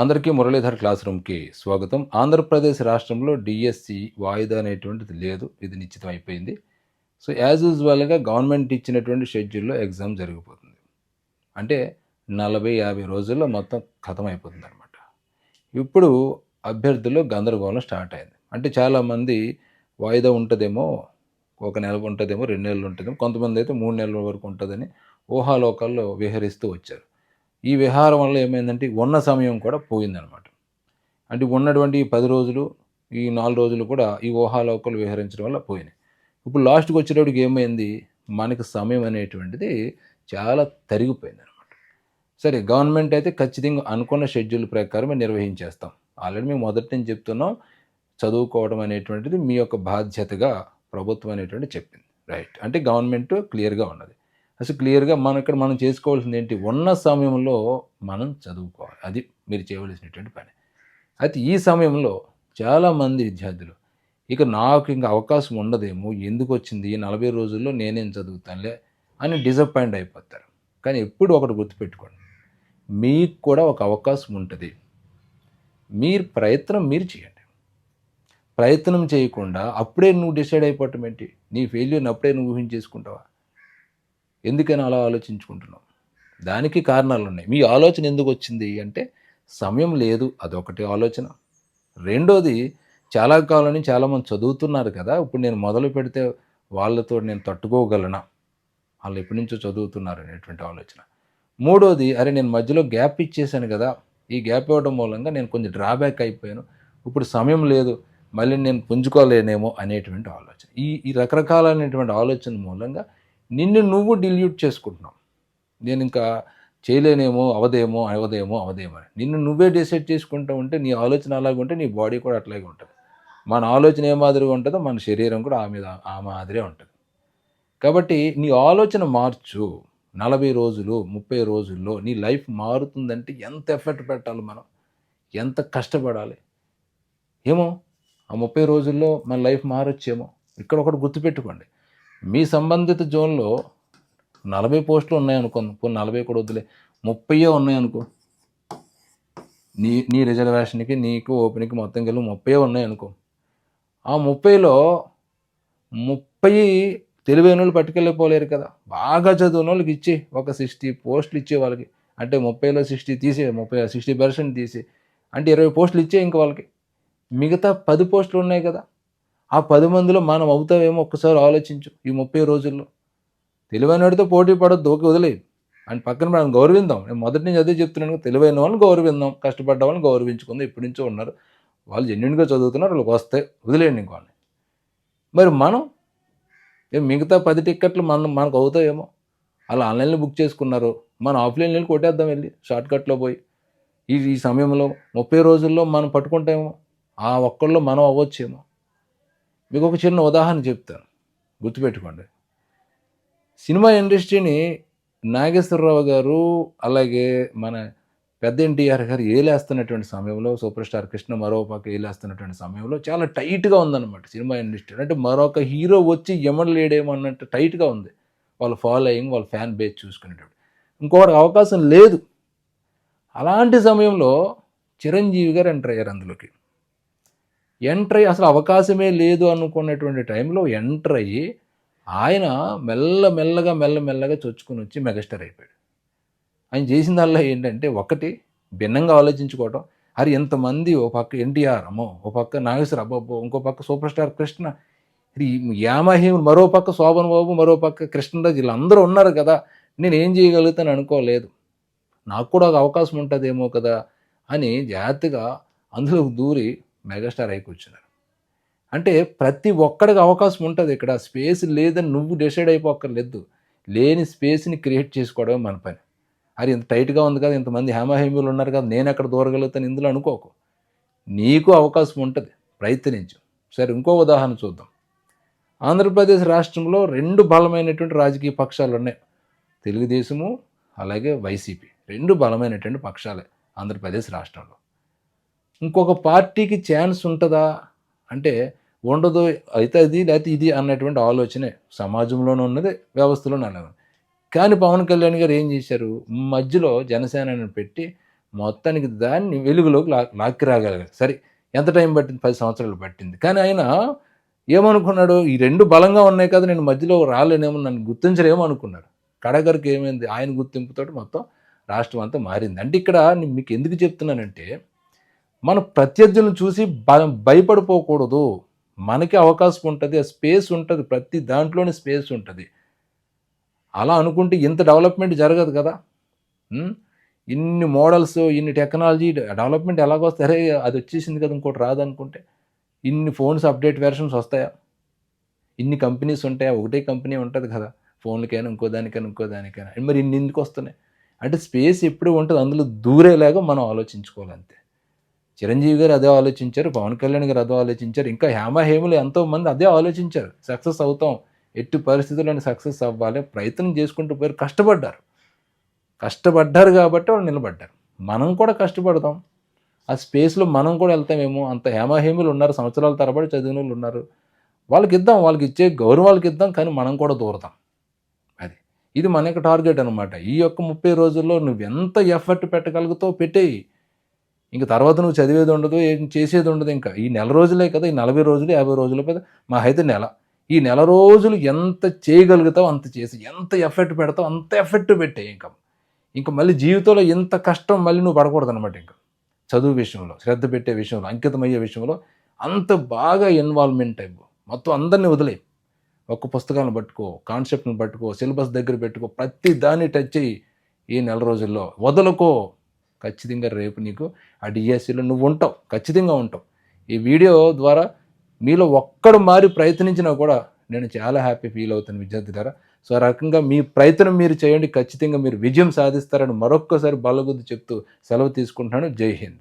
అందరికీ మురళీధర్ క్లాస్ రూమ్కి స్వాగతం. ఆంధ్రప్రదేశ్ రాష్ట్రంలో డిఎస్సి వాయిదా అనేటువంటిది లేదు. ఇది నిశ్చితం అయిపోయింది. సో యాజ్ యూజువల్గా గవర్నమెంట్ ఇచ్చినటువంటి షెడ్యూల్లో ఎగ్జామ్ జరిగిపోతుంది. అంటే నలభై యాభై రోజుల్లో మొత్తం ఖతం అయిపోతుంది అనమాట ఇప్పుడు అభ్యర్థులు గందరగోళం స్టార్ట్ అయింది. అంటే చాలామంది వాయిదా ఉంటుందేమో ఒక నెల ఉంటుందేమో రెండు నెలలు ఉంటుందేమో కొంతమంది అయితే మూడు నెలల వరకు ఉంటుందని ఊహాలోకాల్లో విహరిస్తూ వచ్చారు. ఈ విహారం వల్ల ఏమైందంటే ఉన్న సమయం కూడా పోయిందనమాట అంటే ఉన్నటువంటి ఈ పది రోజులు ఈ నాలుగు రోజులు కూడా ఈ ఊహాలోకలు విహరించడం వల్ల పోయినాయి. ఇప్పుడు లాస్ట్కి వచ్చేటప్పటికి ఏమైంది? మనకి సమయం అనేటువంటిది చాలా తరిగిపోయింది అనమాట సరే గవర్నమెంట్ అయితే ఖచ్చితంగా అనుకున్న షెడ్యూల్ ప్రకారమే నిర్వహించేస్తాం. ఆల్రెడీ మేము మొదటి నుంచి చెప్తున్నాం చదువుకోవడం అనేటువంటిది మీ యొక్క బాధ్యతగా ప్రభుత్వం అనేటువంటి చెప్పింది. రైట్. అంటే గవర్నమెంట్ క్లియర్గా ఉన్నది. అసలు క్లియర్గా మనం ఇక్కడ మనం చేసుకోవాల్సింది ఏంటి? ఉన్న సమయంలో మనం చదువుకోవాలి. అది మీరు చేయవలసినటువంటి పని. అయితే ఈ సమయంలో చాలామంది విద్యార్థులు ఇక నాకు ఇంకా అవకాశం ఉండదేమో ఎందుకు వచ్చింది? నలభై రోజుల్లో నేనేం చదువుతానులే అని డిసప్పాయింట్ అయిపోతారు. కానీ ఎప్పుడు ఒకటి గుర్తుపెట్టుకోండి. మీకు కూడా ఒక అవకాశం ఉంటుంది. మీరు ప్రయత్నం మీరు చేయండి. ప్రయత్నం చేయకుండా అప్పుడే నువ్వు డిసైడ్ అయిపోవటం ఏంటి? నీ ఫెయిల్యూర్ని అప్పుడే నువ్వు ఊహించేసుకుంటావా? ఎందుకని అలా ఆలోచించుకుంటున్నాం దానికి కారణాలు ఉన్నాయి మీ ఆలోచన ఎందుకు వచ్చింది అంటే సమయం లేదు అదొకటి ఆలోచన. రెండోది చాలా కాలం నుంచి చాలామంది చదువుతున్నారు కదా ఇప్పుడు నేను మొదలు పెడితే వాళ్ళతో నేను తట్టుకోగలనా? వాళ్ళు ఎప్పటి నుంచో చదువుతున్నారు అనేటువంటి ఆలోచన. మూడోది అరే నేను మధ్యలో గ్యాప్ ఇచ్చేసాను కదా ఈ గ్యాప్ ఇవ్వడం మూలంగా నేను కొంచెం డ్రాబ్యాక్ అయిపోయాను. ఇప్పుడు సమయం లేదు మళ్ళీ నేను పుంజుకోలేనేమో అనేటువంటి ఆలోచన. ఈ ఈ రకరకాలైనటువంటి ఆలోచన మూలంగా నిన్ను నువ్వు డిల్యూట్ చేసుకుంటున్నావు. నేను ఇంకా చేయలేనేమో అవదేమో అవదేమో అవదేమో అని. నిన్ను నువ్వే డిసైడ్ చేసుకుంటూ ఉంటే నీ ఆలోచన అలాగే ఉంటే నీ బాడీ కూడా అట్లాగే ఉంటుంది. మన ఆలోచన ఏ మాదిరిగా ఉంటుందో మన శరీరం కూడా ఆ మీద ఆ మాదిరే ఉంటుంది. కాబట్టి నీ ఆలోచన మార్చు. నలభై రోజులు ముప్పై రోజుల్లో నీ లైఫ్ మారుతుందంటే ఎంత ఎఫర్ట్ పెట్టాలి మనం? ఎంత కష్టపడాలి? ఏమో? ఆ ముప్పై రోజుల్లో మన లైఫ్ మారొచ్చేమో? ఇక్కడ ఒకటి గుర్తుపెట్టుకోండి. మీ సంబంధిత జోన్లో నలభై పోస్టులు ఉన్నాయనుకుందాం పోనీ నలభై కూడా వద్దులే ముప్పయే ఉన్నాయనుకో నీ నీ రిజర్వేషన్కి నీకు ఓపెన్కి మొత్తం కలిపి ముప్పై ఉన్నాయనుకో ఆ ముప్పైలో ముప్పై తెలివైన వాళ్ళు పట్టుకెళ్ళిపోలేరు కదా. బాగా చదివిన వాళ్ళకి ఇచ్చి ఒక సిక్స్టీ పోస్టులు ఇచ్చే వాళ్ళకి. అంటే ముప్పైలో సిక్స్టీ తీసే ముప్పై సిక్స్టీ పర్సెంట్ తీసి. అంటే ఇరవై పోస్టులు ఇచ్చే ఇంక వాళ్ళకి. మిగతా పది పోస్టులు ఉన్నాయి కదా. ఆ పది మందిలో మనం అవుతావేమో ఒక్కసారి ఆలోచించు ఈ ముప్పై రోజుల్లో. తెలివైన వాడితో పోటీ పడద్దు ఓకే వదిలేదు అని పక్కన మనం గౌరవిందాం. నేను మొదటి నుంచి అదే చెప్తున్నాను తెలివైన వాళ్ళని గౌరవిందాం కష్టపడ్డ వాళ్ళని గౌరవించుకుందాం ఇప్పటి నుంచో ఉన్నారు. వాళ్ళు జెన్యున్గా చదువుతున్నారు వాళ్ళకి వస్తాయి వదిలేయండి ఇంకోని మరి మనం? మిగతా పది టిక్కెట్లు మనం మనకు అవుతాయేమో. అలా ఆన్లైన్లో బుక్ చేసుకున్నారు. మనం ఆఫ్లైన్ వెళ్ళి కొట్టేద్దాం వెళ్ళి షార్ట్కట్లో పోయి. ఈ ఈ సమయంలో ముప్పై రోజుల్లో మనం పట్టుకుంటామేమో. ఆ ఒక్కళ్ళు మనం అవ్వచ్చేమో. మీకు ఒక చిన్న ఉదాహరణ చెప్తాను. గుర్తుపెట్టుకోండి. సినిమా ఇండస్ట్రీని నాగేశ్వరరావు గారు అలాగే మన పెద్ద ఎన్టీఆర్ గారు ఏలేస్తున్నటువంటి సమయంలో సూపర్ స్టార్ కృష్ణ మరో పక్క ఏలేస్తున్నటువంటి సమయంలో చాలా టైట్గా ఉందన్నమాట సినిమా ఇండస్ట్రీ. అంటే మరొక హీరో వచ్చి ఎమడలేడేమో అన్నట్టు టైట్గా ఉంది. వాళ్ళ ఫాలోయింగ్ వాళ్ళ ఫ్యాన్ బేస్ చూసుకునేటప్పుడు. ఇంకొకటి అవకాశం లేదు. అలాంటి సమయంలో చిరంజీవి గారు ఎంటర్ అయ్యారు అందులోకి. ఎంటర్ అయ్యి అసలు అవకాశమే లేదు అనుకున్నటువంటి టైంలో ఎంటర్ అయ్యి ఆయన మెల్ల మెల్లగా మెల్ల మెల్లగా చొచ్చుకుని వచ్చి మెగాస్టార్ అయిపోయాడు. ఆయన చేసిందల్లా ఏంటంటే ఒకటి భిన్నంగా ఆలోచించుకోవటం. అరే ఎంతమంది ఓ పక్క ఎన్టీఆర్ అమ్మో ఓ పక్క నాగేశ్వర అబ్బో ఇంకో పక్క సూపర్ స్టార్ కృష్ణ. ఇది యామహేముడు మరో పక్క శోభన్ బాబు మరో పక్క కృష్ణరాజు వీళ్ళందరూ ఉన్నారు కదా. నేను ఏం చేయగలుగుతాను అనుకోలేదు. నాకు కూడా ఒక అవకాశం ఉంటుందేమో కదా అని జాగ్రత్తగా అందులో దూరి మెగాస్టార్ అయి కూర్చున్నారు. అంటే ప్రతి ఒక్కడికి అవకాశం ఉంటుంది ఇక్కడ. స్పేస్ లేదని నువ్వు డిసైడ్ అయిపోక్కర్లేదు. లేని స్పేస్ని క్రియేట్ చేసుకోవడమే మన పని. అది ఇంత టైట్గా ఉంది కదా ఇంతమంది హేమహేమీలు ఉన్నారు కదా నేను ఎక్కడ దూరగలుగుతాను ఇందులో అనుకోకు. నీకు అవకాశం ఉంటుంది ప్రయత్నించు. సరే ఇంకో ఉదాహరణ చూద్దాం. ఆంధ్రప్రదేశ్ రాష్ట్రంలో రెండు బలమైనటువంటి రాజకీయ పక్షాలు ఉన్నాయి. తెలుగుదేశము అలాగే వైసీపీ. రెండు బలమైనటువంటి పక్షాలే ఆంధ్రప్రదేశ్ రాష్ట్రంలో. ఇంకొక పార్టీకి ఛాన్స్ ఉంటుందా? అంటే ఉండదు అయితే అది లేకపోతే ఇది అన్నటువంటి ఆలోచనే సమాజంలోనే ఉన్నది వ్యవస్థలోనే అన్నది కానీ పవన్ కళ్యాణ్ గారు ఏం చేశారు? మధ్యలో జనసేనని పెట్టి మొత్తానికి దాన్ని వెలుగులోకి లా లాక్కి రాగలిగారు. సరే ఎంత టైం పట్టింది? పది సంవత్సరాలు పట్టింది. కానీ ఆయన ఏమనుకున్నాడు? ఈ రెండు బలంగా ఉన్నాయి కదా నేను మధ్యలో రాలేనేమో నన్ను గుర్తించలేమో అనుకున్నాడు. కడగరికి ఏమైంది? ఆయన గుర్తింపుతో మొత్తం రాష్ట్రం అంతా మారింది. అంటే ఇక్కడ మీకు ఎందుకు చెప్తున్నానంటే మన ప్రత్యర్థులను చూసి భయపడిపోకూడదు. మనకి అవకాశం ఉంటుంది ఆ స్పేస్ ఉంటుంది ప్రతి దాంట్లోనే స్పేస్ ఉంటుంది. అలా అనుకుంటే ఇంత డెవలప్మెంట్ జరగదు కదా. ఇన్ని మోడల్స్ ఇన్ని టెక్నాలజీ డెవలప్మెంట్ ఎలాగొస్తే అరే అది వచ్చేసింది కదా ఇంకోటి రాదనుకుంటే. ఇన్ని ఫోన్స్ అప్డేట్ వెర్షన్స్ వస్తాయా? ఇన్ని కంపెనీస్ ఉంటాయా? ఒకటే కంపెనీ ఉంటుంది కదా. ఫోన్లకైనా ఇంకో దానికైనా ఇంకో దానికైనా. మరి ఇన్ని ఎందుకు వస్తున్నాయి? అంటే స్పేస్ ఎప్పుడు ఉంటుంది అందులో దూరేలాగా మనం ఆలోచించుకోవాలంతే. చిరంజీవి గారు అదే ఆలోచించారు పవన్ కళ్యాణ్ గారు అదే ఆలోచించారు ఇంకా హేమ హేములు అదే ఆలోచించారు. సక్సెస్ అవుతాం ఎట్టి పరిస్థితుల్లోని సక్సెస్ అవ్వాలి ప్రయత్నం చేసుకుంటూ పోయారు కష్టపడ్డారు. కష్టపడ్డారు కాబట్టి వాళ్ళు నిలబడ్డారు. మనం కూడా కష్టపడతాం. ఆ స్పేస్లో మనం కూడా వెళ్తామేమో అంత హేమహేములు ఉన్నారు సంవత్సరాల తరబడి చదివిన వాళ్ళు ఉన్నారు. వాళ్ళకి ఇద్దాం వాళ్ళకి ఇచ్చే గౌరవాలకి ఇద్దాం కానీ మనం కూడా దూరదాం అది. ఇది మన యొక్క టార్గెట్ అనమాట ఈ యొక్క ముప్పై రోజుల్లో నువ్వు ఎంత ఎఫర్ట్ పెట్టగలుగుతావు పెట్టేయి. ఇంక తర్వాత నువ్వు చదివేది ఉండదు ఏం చేసేది ఉండదు ఇంకా. ఈ నెల రోజులే కదా ఈ నలభై రోజులు యాభై రోజుల మీద మా అయితే నెల. ఈ నెల రోజులు ఎంత చేయగలుగుతావు అంత చేసి ఎంత ఎఫెక్ట్ పెడతావు అంత ఎఫెక్ట్ పెట్టే ఇంకా. ఇంకా మళ్ళీ జీవితంలో ఎంత కష్టం మళ్ళీ నువ్వు పడకూడదు అనమాట ఇంకా. చదువు విషయంలో శ్రద్ధ పెట్టే విషయంలో అంకితమయ్యే విషయంలో అంత బాగా ఇన్వాల్వ్మెంట్ అయ్యి మొత్తం అందరినీ వదిలే ఒక్క పుస్తకాలను పట్టుకో కాన్సెప్ట్ని పట్టుకో సిలబస్ దగ్గర పెట్టుకో ప్రతి దాన్ని టచ్ చేయి. ఈ నెల రోజుల్లో వదలకో. ఖచ్చితంగా రేపు నీకు ఆ డిఎస్సిలో నువ్వు ఉంటావు ఖచ్చితంగా ఉంటావు. ఈ వీడియో ద్వారా మీలో ఒక్కడు మారి ప్రయత్నించినా కూడా నేను చాలా హ్యాపీ ఫీల్ అవుతాను విద్యార్థి ద్వారా. సో ఆ రకంగా మీ ప్రయత్నం మీరు చేయండి ఖచ్చితంగా మీరు విజయం సాధిస్తారని మరొక్కసారి బలగుద్ది చెప్తూ సెలవు తీసుకుంటున్నాను. జై హింద్.